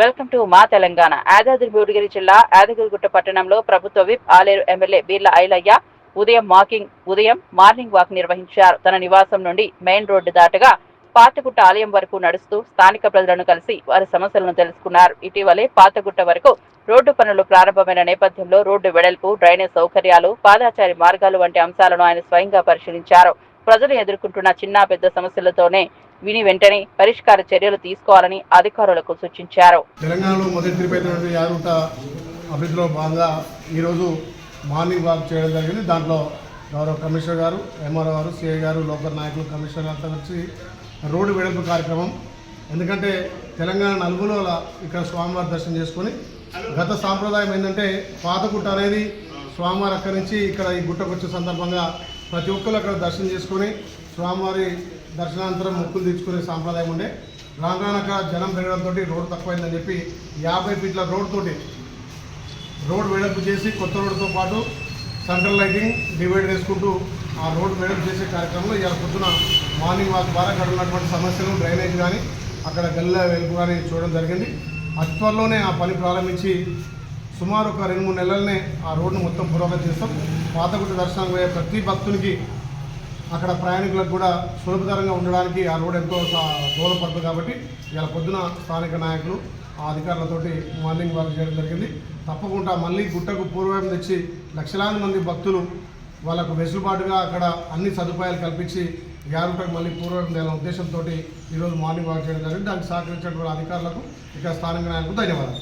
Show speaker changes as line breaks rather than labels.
Welcome to మా తెలంగాణ. యాదాద్రి భువనగిరి జిల్లా యాదగిరిగుట్ట పట్టణంలో ప్రభుత్వ విప్ ఆలేరు ఎమ్మెల్యే బీర్ల ఐలయ్య ఉదయం వాకింగ్ ఉదయం మార్నింగ్ వాక్ నిర్వహించారు. తన నివాసం నుండి మెయిన్ రోడ్డు దాటగా పాతగుట్ట ఆలయం వరకు నడుస్తూ స్థానిక ప్రజలను కలిసి వారి సమస్యలను తెలుసుకున్నారు. ఇటీవలే పాతగుట్ట వరకు రోడ్డు పనులు ప్రారంభమైన నేపథ్యంలో రోడ్డు వెడల్పు డ్రైనేజ్ సౌకర్యాలు పాదాచారి మార్గాలు వంటి అంశాలను ఆయన స్వయంగా పరిశీలించారు. ప్రజలు ఎదుర్కొంటున్న చిన్న పెద్ద సమస్యలతోనే విని వెంటనే పరిష్కార చర్యలు తీసుకోవాలని అధికారులకు సూచించారు.
తెలంగాణలో మొదటి ట్రిప్ అభివృద్ధిలో భాగంగా ఈరోజు మార్నింగ్ వాక్ చేయడం జరిగింది. దాంట్లో గౌరవ కమిషనర్ గారు ఎంఆర్ఓ గారు సిఐ గారు లోకల్ నాయకులు కమిషనర్ అంతా వచ్చి రోడ్డు వెడల్పు కార్యక్రమం ఎందుకంటే తెలంగాణ నలుగులోల ఇక్కడ స్వామివారి దర్శనం చేసుకొని గత సాంప్రదాయం ఏంటంటే పాతగుట్ట అనేది స్వామివారి అక్కడి నుంచి ఇక్కడ ఈ గుట్టకు వచ్చే సందర్భంగా ప్రతి ఒక్కరు అక్కడ దర్శనం చేసుకొని స్వామివారి దర్శనానంతరం మొక్కులు తెచ్చుకునే సాంప్రదాయం ఉండే. రాను జనం పెరగడంతో రోడ్డు తక్కువైందని చెప్పి యాభై ఫీట్ల రోడ్డుతోటి రోడ్డు రోడ్ వెడల్పు చేసి కొత్త రోడ్డుతో పాటు సెంట్రల్ లైటింగ్ డివైడ్ చేసుకుంటూ ఆ రోడ్ వెడల్పు చేసే కార్యక్రమంలో ఇవాళ పొద్దున మార్నింగ్ వాక్ ద్వారా అక్కడ ఉన్నటువంటి సమస్యలు డ్రైనేజ్ కానీ అక్కడ గల్ల వెలుపు కానీ చూడడం జరిగింది. అతి ఆ పని ప్రారంభించి సుమారు ఒక రెండు మూడు నెలలనే ఆ రోడ్ను మొత్తం పురోగతి చేస్తాం. పాతగుట్ట దర్శనానికి పోయే ప్రతి భక్తునికి అక్కడ ప్రయాణికులకు కూడా సులభతరంగా ఉండడానికి ఆ రోడ్ ఎంతో సా- దోహదపడుతుంది కాబట్టి ఇలా పొద్దున స్థానిక నాయకులు ఆ అధికారులతోటి మార్నింగ్ వాక్ చేయడం జరిగింది. తప్పకుండా మళ్ళీ గుట్టకు పూర్వం తెచ్చి లక్షలాది మంది భక్తులు వాళ్ళకు వెసులుబాటుగా అక్కడ అన్ని సదుపాయాలు కల్పించి యారుటకు మళ్ళీ పూర్వం తేలే ఉద్దేశంతో ఈరోజు మార్నింగ్ వాక్ చేయడం జరిగింది. దానికి సహకరించినటువంటి అధికారులకు ఇక్కడ స్థానిక నాయకులకు ధన్యవాదాలు.